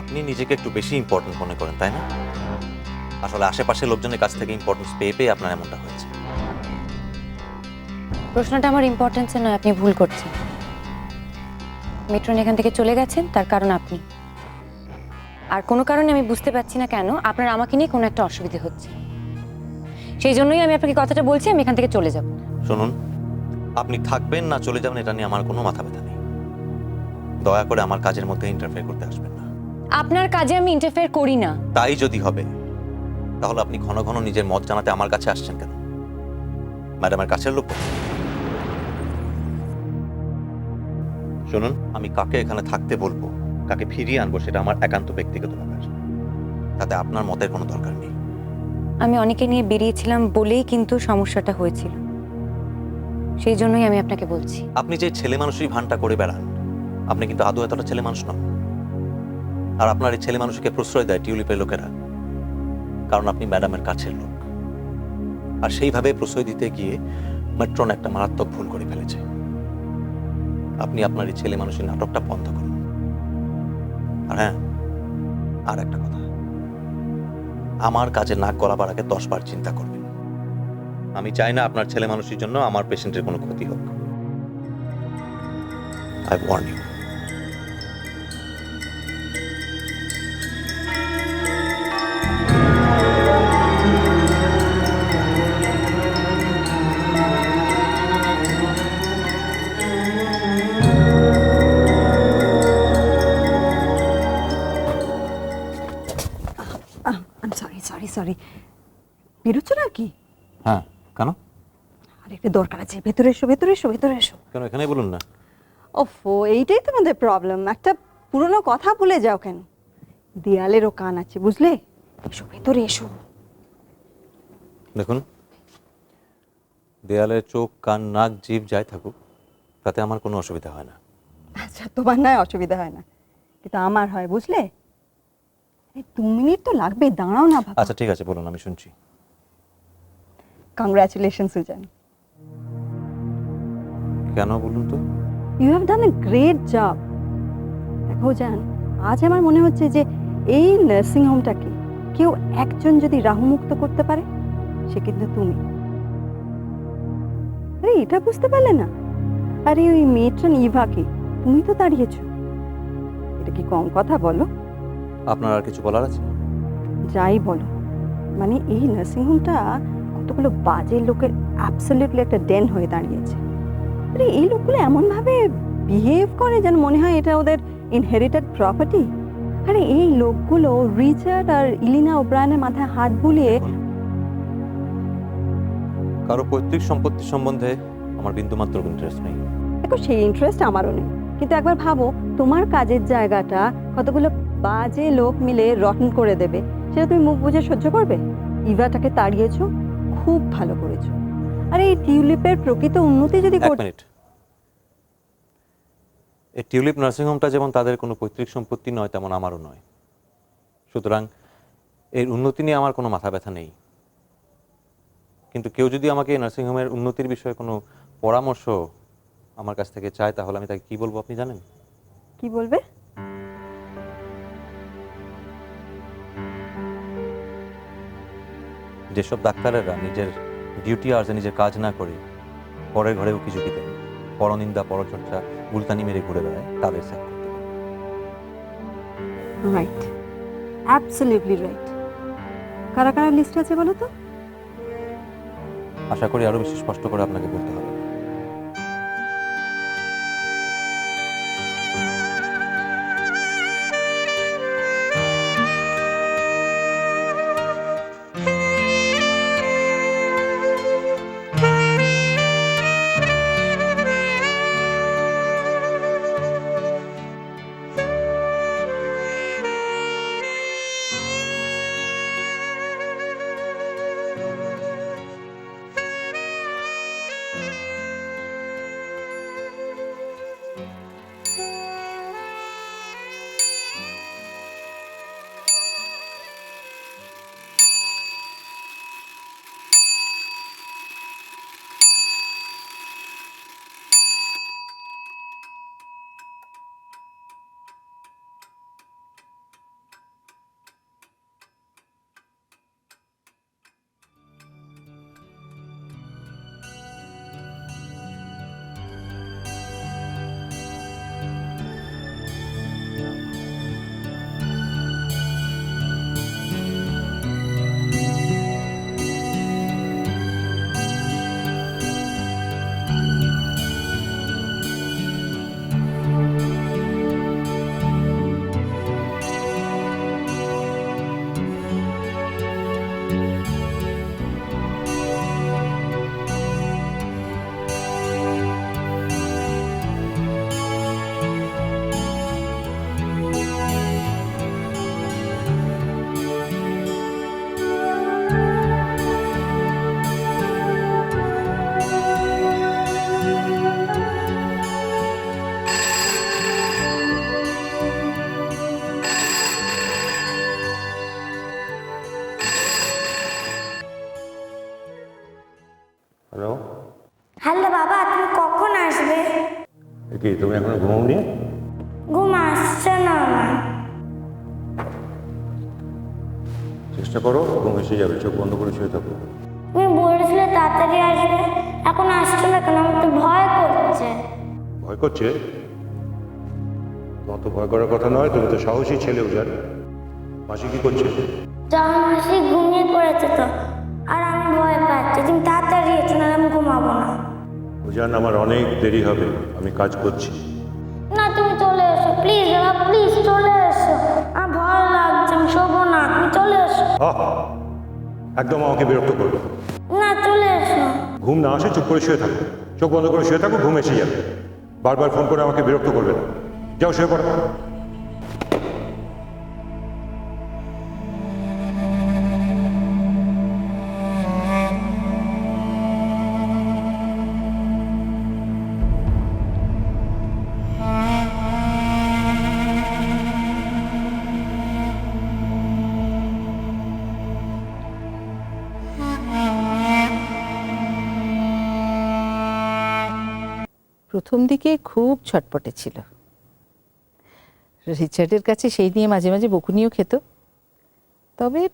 আপনি নিজেকে একটু বেশি ইম্পর্টেন্ট মনে করেন তাই না? আসলে আশেপাশের লোকজনের কাছ থেকে ইম্পর্টেন্স পেয়ে পেয়ে আপনার এমনটা হয়েছে। প্রশ্নটা আমার ইম্পর্টেন্সে নয় আপনি ভুল করছেন। মেট্রন এখান থেকে চলে গেছেন তার কারণ আপনি। আর কোনো কারণে আমি বুঝতে পারছি না কেন আপনার আমাকে নিয়ে কোনো একটা অসুবিধে হচ্ছে। সেই জন্যই আমি আপনাকে কথাটা বলছি আমি এখান থেকে চলে যাব। শুনুন আপনি থাকবেন না চলে যাবেন এটা নিয়ে আমার কোনো মাথা ব্যথা নেই। দয়া করে আমার কাজের মধ্যে ইন্টারফেয়ার করতে আসবেন না। আপনার কাজে আমি ইন্টারফেয়ার করি না। তাই যদি হবে তাহলে আপনি ঘন ঘন নিজের মত জানাতে আমার কাছে আসছেন কেন? ম্যাডামের কাছের লোক শুনুন আমি কাকে এখানে থাকতে বলব কাকে ফিরিয়ে আনব সেটা আমার একান্ত ব্যক্তিগত ব্যাপার। তাতে আপনার মতের কোনো দরকার নেই। আমি অনেকে নিয়ে বেরিয়েছিলাম বলেই কিন্তু সমস্যাটা হয়েছিল। সেই জন্যই আমি আপনাকে বলছি। আপনি যে ছেলে মানুষই ভানটা করে বেড়ান আপনি কিন্তু আদৌ এতটা ছেলে মানুষ নন। আর আপনার এই ছেলে মানুষকে প্রশ্রয় দেয় টিউলিপের লোকেরা। কারণ আপনি ম্যাডামের কাছের লোক। আর সেইভাবে প্রশ্রয় দিতে গিয়ে মেট্রন একটা মারাত্মক ভুল করে ফেলেছে। আপনি আপনার এই ছেলে মানুষের নাটকটা বন্ধ করুন। আর হ্যাঁ আর একটা কথা। আমার কাজে নাক গলাবার আগে দশ বার চিন্তা করবেন। আমি চাই না আপনার ছেলে মানুষের জন্য আমার পেশেন্টের কোনো ক্ষতি হোক। I warn you. Sorry sorry sorry বেরোচ্ছ না হ্যাঁ কেন? আর একটু দরকার আছে। ভেতরে এসো ভেতরে এসো ভেতরে এসো। কেন এখানেই বলুন না। ওফো এইটাই তোমাদের প্রবলেম একটা পুরনো কথা ভুলে যাও কেন? দেয়ালেরও কান আছে বুঝলে? এসো ভেতরে এসো। দেখুন দেয়ালে চোখ কান নাক জিভ যাই থাকুক তাতে আমার কোনো অসুবিধা হয় না। আচ্ছা তোমার নয় অসুবিধা হয় না। কিন্তু আমার হয় বুঝলে? দু মিনিট তো লাগবে দাঁড়াও না বাবা। আচ্ছা ঠিক আছে বলুন আমি শুনছি। Congratulation Suzanne. কেন বলুন তো? You have done a great job দেখো জান আজ আমার মনে হচ্ছে যে এই নার্সিং হোমটাকে কেউ একজন যদি রাহুমুক্ত করতে পারে সে কিন্তু তুমি। আরে এটা বুঝতে পারলে না। আরে ওই মেয়েট্রান ইভাকে তুমি তো দাঁড়িয়েছো। এটা কি কম কথা বলো? আপনার আর কিছু বলার আছে? যাই বলো। মানে এই নার্সিং হোমটা কতগুলো বাজে লোকের অ্যাবসলিউটলি একটা ডেন হয়ে দাঁড়িয়েছে। আরে এই লোকগুলো এমনভাবে বিহেভ করে যেন মনে হয় এটা ওদের ইনহেরিটেড প্রপার্টি আরে এই লোকগুলো রিচার্ড আর ইলিনা ওব্রায়নের মাথায় হাত বুলিয়ে কারও পৈতৃক সম্পত্তি সম্বন্ধে আমার বিন্দুমাত্র ইন্টারেস্ট নেই। দেখো সেই ইন্টারেস্ট আমারও নেই। কিন্তু একবার ভাবো তোমার কাজের জায়গাটা কতগুলো বাজে লোক মিলে রটন করে দেবে। সেটা তুমি মুখ বুঝে সহ্য করবে? ইভাটাকে তাড়িয়েছো খুব ভালো করেছ। আর এই টিউলিপের প্রকৃত উন্নতি যদি এই টিউলিপ নার্সিং হোমটা যেমন তাদের কোনো পৈতৃক সম্পত্তি নয় তেমন আমারও নয়। সুতরাং এর উন্নতি নিয়ে আমার কোনো মাথা ব্যথা নেই। কিন্তু কেউ যদি আমাকে এই নার্সিং হোমের উন্নতির বিষয়ে কোনো পরামর্শ আমার কাছ থেকে চায় তাহলে আমি তাকে কি বলব আপনি জানেন? কি বলবে? যেসব ডাক্তারেরা নিজের ডিউটি আওয়ার্সে নিজের কাজ না করে পরের ঘরেও কিছু দেন পরনিন্দা পরচর্চা গুলতানি মেরে ঘুরে বেড়ায় তাদের সাথে। রাইট অ্যাবসলিউটলি রাইট কারা কারা লিস্ট আছে বলো তো? আশা করি আরও বেশি স্পষ্ট করে আপনাকে বলতে হবে। কি তুমি এখনও ঘুমাওনি? ঘুম আসছে না চেষ্টা করো ঘুম এসে যাবে চোখ বন্ধ করে শুয়ে থাকো। তুমি বলেছিলে তাড়াতাড়ি আসবে এখন আসছে না কেন? আমার তো ভয় করছে। ভয় করছে? তোমার তো ভয় করার কথা নয় তুমি তো সাহসী ছেলে উজান। মাসি কি করছে? যাওয়ার মাসি ঘুমিয়ে পড়েছে তো। উজান আমার অনেক দেরি হবে। আমি কাজ করছি। না তুমি চলে এসো। প্লিজ বাবা প্লিজ চলে এসো। আমার ভয় লাগছে আমি শোবো না। তুমি চলে এসো। আহ! একদম আমাকে বিরক্ত করবে। না। না চলে এসো। ঘুম না আসে চুপ করে শুয়ে থাকো। চোখ বন্ধ করে শুয়ে থাকো ঘুম এসে যাবে। বারবার ফোন করে আমাকে বিরক্ত করবে না। যাও শুয়ে পড়ো। প্রথম দিকে খুব ছটপটে ছিল। রিচার্ডের কাছে সেই নিয়ে মাঝে মাঝে বকুনিও খেত। তবে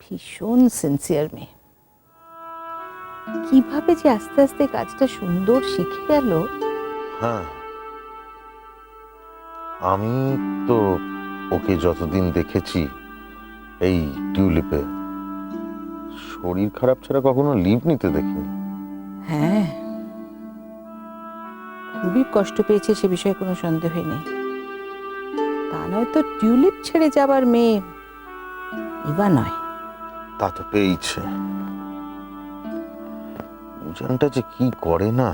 ভীষণ সিনসিয়ার মেয়ে। কীভাবে যে আস্তে আস্তে কাজটা সুন্দর শিখে গেল। হ্যাঁ। আমি তো ওকে যতদিন দেখেছি এই টিউলিপে শরীর খারাপ ছাড়া কখনো লিভ নিতে দেখিনি। হ্যাঁ। খুবই কষ্ট পেয়েছে সে বিষয়ে কোনো সন্দেহই নেই। তা নয় তো টিউলিপ ছেড়ে যাবার মেয়ে ইবা নয়। তা তো পেয়েছে। উজানটা যে কি করে না?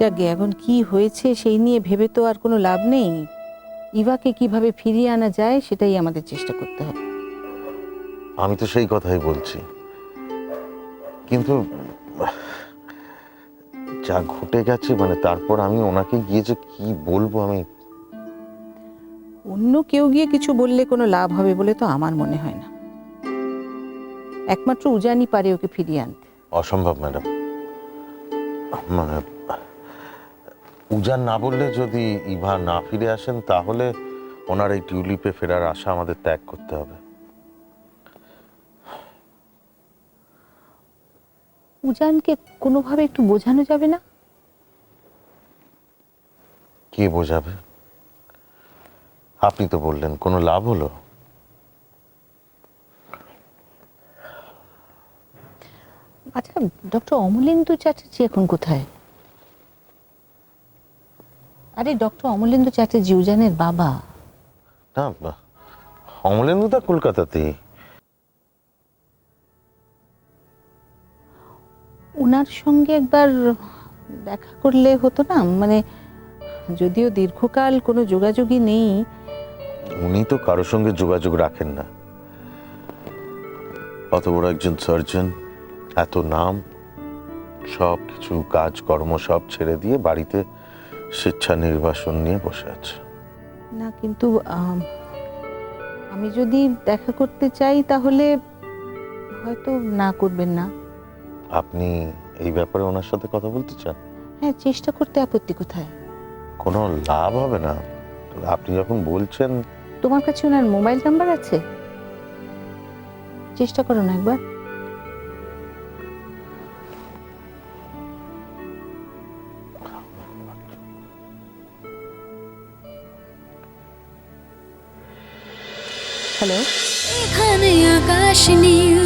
যাকে এখন কি হয়েছে সেই নিয়ে ভেবে তো আর কোনো লাভ নেই। ইভাকে কীভাবে ফিরিয়ে আনা যায় সেটাই আমাদের চেষ্টা করতে হবে। আমি তো সেই কথাই বলছি। কিন্তু যা ঘটে গেছে মানে তারপর আমি ওনাকে গিয়ে যে কি বলব আমি? অন্য কেউ গিয়ে কিছু বললে কোনো লাভ হবে বলে তো আমার মনে হয় না। একমাত্র উজানি পারে ওকে ফিরিয়ে আনতে। অসম্ভব ম্যাডাম। মানে উজান না বললে যদি ইভা না ফিরে আসেন তাহলে ওনার এই টিউলিপে ফেরার আশা আমাদের ত্যাগ করতে হবে। উজানকে কোনোভাবে একটু বোঝানো যাবে না? কে বোঝাবে? আপনি তো বললেন কোনো লাভ হলো? আচ্ছা ডক্টর অমলেন্দু চ্যাটার্জি এখন কোথায়? আরে ডক্টর অমলেন্দু চ্যাটার্জি উজানের বাবা। না অমলেন্দু দা কলকাতাতেই। ওনার সঙ্গে একবার দেখা করলে হতো না? মানে যদিও দীর্ঘকাল কোনো যোগাযোগই নেই। উনি তো কারোর সঙ্গে যোগাযোগ রাখেন না। অত বড় একজন সার্জন এত নাম সব কিছু কাজকর্ম সব ছেড়ে দিয়ে বাড়িতে স্বেচ্ছা নির্বাসন নিয়ে বসে আছে। না কিন্তু আমি যদি দেখা করতে চাই তাহলে হয়তো না করবেন না। আপনি এই ব্যাপারে ওনার সাথে কথা বলতে চান? হ্যাঁ চেষ্টা করতে আপত্তি কোথায়? কোনো লাভ হবে না। আপনি যখন বলছেন তোমার কাছে ওনার মোবাইল নাম্বার আছে? চেষ্টা করো না একবার। হ্যালো এখানে আকাশ নীল